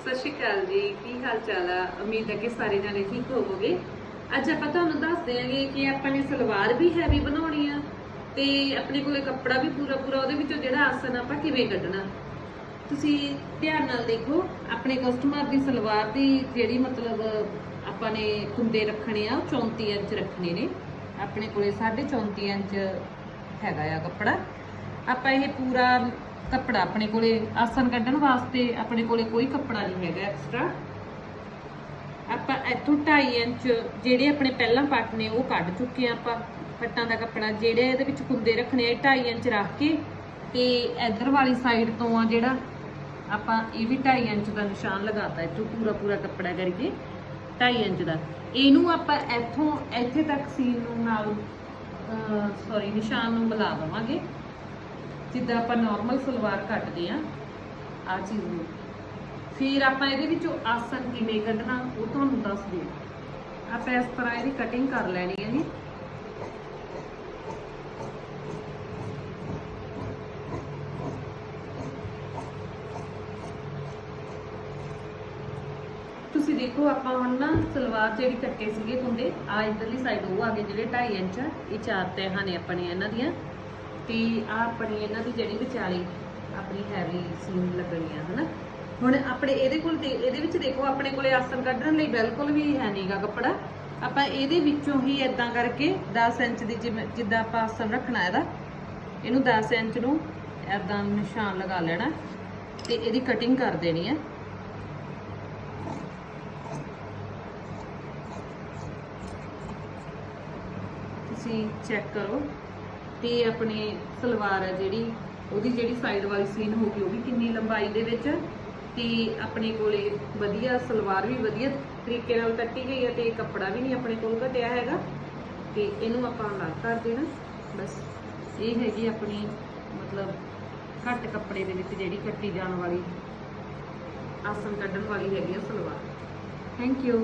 ਸਤਿ ਸ਼੍ਰੀ ਅਕਾਲ ਜੀ, ਕੀ ਹਾਲ ਚਾਲ ਆ? ਉਮੀਦ ਹੈ ਕਿ ਸਾਰੇ ਜਣੇ ਠੀਕ ਹੋਵੋਗੇ। ਅੱਜ ਆਪਾਂ ਤੁਹਾਨੂੰ ਦੱਸ ਦਿਆਂਗੇ ਕਿ ਆਪਾਂ ਨੇ ਸਲਵਾਰ ਵੀ ਹੈਵੀ ਬਣਾਉਣੀ ਆ ਤੇ ਆਪਣੇ ਕੋਲੇ ਕੱਪੜਾ ਵੀ ਪੂਰਾ ਪੂਰਾ ਉਹਦੇ ਵਿੱਚੋਂ ਜਿਹੜਾ ਆਸਨ ਆਪਾਂ ਕਿਵੇਂ ਕੱਢਣਾ? ਤੁਸੀਂ ਧਿਆਨ ਨਾਲ ਦੇਖੋ, ਆਪਣੇ ਕਸਟਮਰ ਦੀ ਸਲਵਾਰ ਦੀ ਜਿਹੜੀ ਮਤਲਬ ਆਪਾਂ ਨੇ ਕੁੰਡੇ ਰੱਖਣੇ ਆ, ਉਹ 34 ਇੰਚ ਰੱਖਣੇ ਨੇ। ਆਪਣੇ ਕੋਲੇ 34 ਇੰਚ ਹੈਗਾ ਆ ਕੱਪੜਾ। ਆਪਾਂ ਇਹ ਪੂਰਾ ਕੱਪੜਾ ਆਪਣੇ ਕੋਲੇ ਆਸਨ ਕੱਢਣ ਵਾਸਤੇ ਆਪਣੇ ਕੋਲੇ ਕੋਈ ਕੱਪੜਾ ਨਹੀਂ ਹੈਗਾ ਐਕਸਟਰਾ ਆਪਾਂ ਇੱਥੋਂ 2.5 ਇੰਚ ਜਿਹੜੇ ਆਪਣੇ ਪਹਿਲਾਂ ਪੱਟ ਨੇ, ਉਹ ਕੱਢ ਚੁੱਕੇ ਆ ਆਪਾਂ ਪੱਟਾਂ ਦਾ ਕੱਪੜਾ। ਜਿਹੜੇ ਇਹਦੇ ਵਿੱਚ ਕੁੰਦੇ ਰੱਖਣੇ ਆ 2.5 ਇੰਚ ਰੱਖ ਕੇ ਤੇ ਇਧਰ ਵਾਲੀ ਸਾਈਡ ਤੋਂ ਆ ਜਿਹੜਾ ਆਪਾਂ ਇਹ ਵੀ 2.5 ਇੰਚ ਦਾ ਨਿਸ਼ਾਨ ਲਗਾਤਾ, ਇੱਥੋਂ ਪੂਰਾ ਪੂਰਾ ਕੱਪੜਾ ਕਰਕੇ 2.5 ਇੰਚ ਦਾ। ਇਹਨੂੰ ਆਪਾਂ ਇੱਥੋਂ, ਇੱਥੇ ਤੱਕ ਸੀਨ ਨੂੰ ਨਾਲ ਸੌਰੀ ਨਿਸ਼ਾਨ ਨੂੰ ਮਿਲਾ ਦੇਵਾਂਗੇ। ਜਿੱਦਾਂ ਆਪਾਂ ਨਾਰਮਲ ਸਲਵਾਰ ਕੱਟਦੇ ਆ ਆ ਚੀਜ਼ ਨੂੰ। ਫਿਰ ਆਪਾਂ ਇਹਦੇ ਵਿੱਚੋਂ ਆਸਨ ਕਿਵੇਂ ਕੱਢਣਾ, ਉਹ ਤੁਹਾਨੂੰ ਦੱਸ ਦਿਓ। ਆਪਾਂ ਇਸ ਤਰ੍ਹਾਂ ਇਹਦੀ ਕਟਿੰਗ ਕਰ ਲੈਣੀ ਹੈ ਜੀ। ਤੁਸੀਂ ਦੇਖੋ, ਆਪਾਂ ਹੁਣ ਨਾ ਸਲਵਾਰ ਜਿਹੜੀ ਕੱਟੇ ਸੀਗੇ ਕੁੰਦੇ ਆ ਇਧਰਲੀ ਸਾਈਡ ਉਹ ਆ ਗਏ ਜਿਹੜੇ 2.5 ਇੰਚ ਆ। ਇਹ ਚਾਰ ਤਹਿਾਂ ਨੇ ਆਪਣੀਆਂ ਇਹਨਾਂ ਦੀਆਂ। ਤੇ ਆ ਆਪਣੀ ਇਹਨਾਂ ਦੀ ਜਿਹੜੀ ਵਿਚਾਲੀ ਆਪਣੀ ਹੈਵੀ ਸੀਨ ਲੱਗਣੀਆਂ ਹਨਾ? ਹੁਣ ਆਪਣੇ ਇਹਦੇ ਕੋਲ ਤੇ ਇਹਦੇ ਵਿੱਚ ਦੇਖੋ, ਆਪਣੇ ਕੋਲੇ ਆਸਨ ਕੱਢਣ ਲਈ ਬਿਲਕੁਲ ਵੀ ਹੈ ਨਹੀਂਗਾ ਕੱਪੜਾ। ਆਪਾਂ ਇਹਦੇ ਵਿੱਚੋਂ ਹੀ ਇਦਾਂ ਕਰਕੇ 10 ਇੰਚ ਦੀ ਜਿੱਦਾਂ ਆਪਾਂ ਆਸਨ ਰੱਖਣਾ ਇਹਦਾ, ਇਹਨੂੰ 10 ਇੰਚ ਨੂੰ ਇਦਾਂ ਨਿਸ਼ਾਨ ਲਗਾ ਲੈਣਾ ਤੇ ਇਹਦੀ ਕਟਿੰਗ ਕਰ ਦੇਣੀ ਹੈ ਤੁਸੀਂ ਚੈੱਕ ਕਰੋ। ਤੇ ਆਪਣੇ ਸਲਵਾਰ ਹੈ ਜਿਹੜੀ, ਉਹਦੀ ਜਿਹੜੀ ਸਾਈਡ ਵਾਲੀ ਸੀਨ ਹੋ ਗਈ, ਉਹ ਵੀ ਕਿੰਨੀ ਲੰਬਾਈ ਦੇ ਵਿੱਚ। ਤੇ ਆਪਣੇ ਕੋਲੇ ਵਧੀਆ ਸਲਵਾਰ ਵੀ ਵਧੀਆ ਤਰੀਕੇ ਨਾਲ ਕੱਟੀ ਗਈ ਹੈ ਤੇ ਕੱਪੜਾ ਵੀ ਨਹੀਂ ਆਪਣੇ ਕੋਲ ਘਟਿਆ ਹੈਗਾ। ਤੇ ਇਹਨੂੰ ਆਪਾਂ ਅਲੱਗ ਕਰ ਦੇਣਾ। ਬਸ ਇਹ ਹੈਗੀ ਆਪਣੀ ਮਤਲਬ ਘੱਟ ਕੱਪੜੇ ਦੇ ਵਿੱਚ ਜਿਹੜੀ ਕੱਟੀ ਜਾਣ ਵਾਲੀ ਆਸਨ ਕੱਢਣ ਵਾਲੀ ਹੈਗੀ ਆ ਸਲਵਾਰ। Thank you